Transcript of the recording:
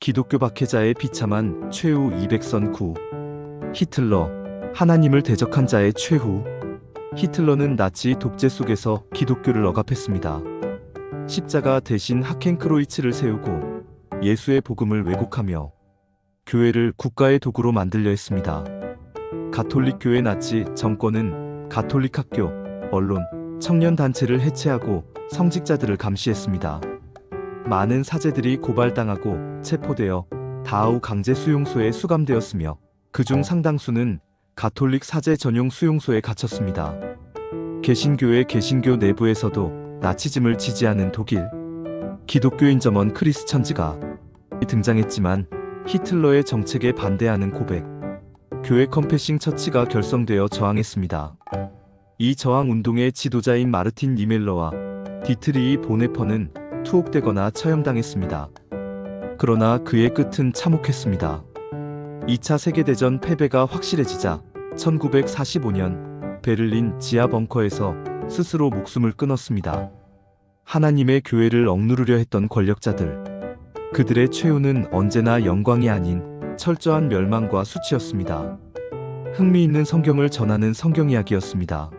기독교 박해자의 비참한 최후 200선 구 히틀러 하나님을 대적한 자의 최후 히틀러는 나치 독재 속에서 기독교를 억압했습니다. 십자가 대신 하켄크로이츠를 세우고 예수의 복음을 왜곡하며 교회를 국가의 도구로 만들려 했습니다. 가톨릭 교회 나치 정권은 가톨릭 학교, 언론, 청년 단체를 해체하고 성직자들을 감시했습니다. 많은 사제들이 고발당하고 체포되어 다하우 강제 수용소에 수감되었으며 그중 상당수는 가톨릭 사제 전용 수용소에 갇혔습니다. 개신교의 개신교 내부에서도 나치즘을 지지하는 독일 기독교인 점원 크리스천즈가 등장했지만 히틀러의 정책에 반대하는 고백 교회 컴패싱 처치가 결성되어 저항했습니다. 이 저항 운동의 지도자인 마르틴 니멜러와 디트리히 보네퍼는 투옥되거나 처형당했습니다. 그러나 그의 끝은 참혹했습니다. 2차 세계대전 패배가 확실해지자 1945년 베를린 지하 벙커에서 스스로 목숨을 끊었습니다. 하나님의 교회를 억누르려 했던 권력자들. 그들의 최후는 언제나 영광이 아닌 철저한 멸망과 수치였습니다. 흥미있는 성경을 전하는 성경 이야기였습니다.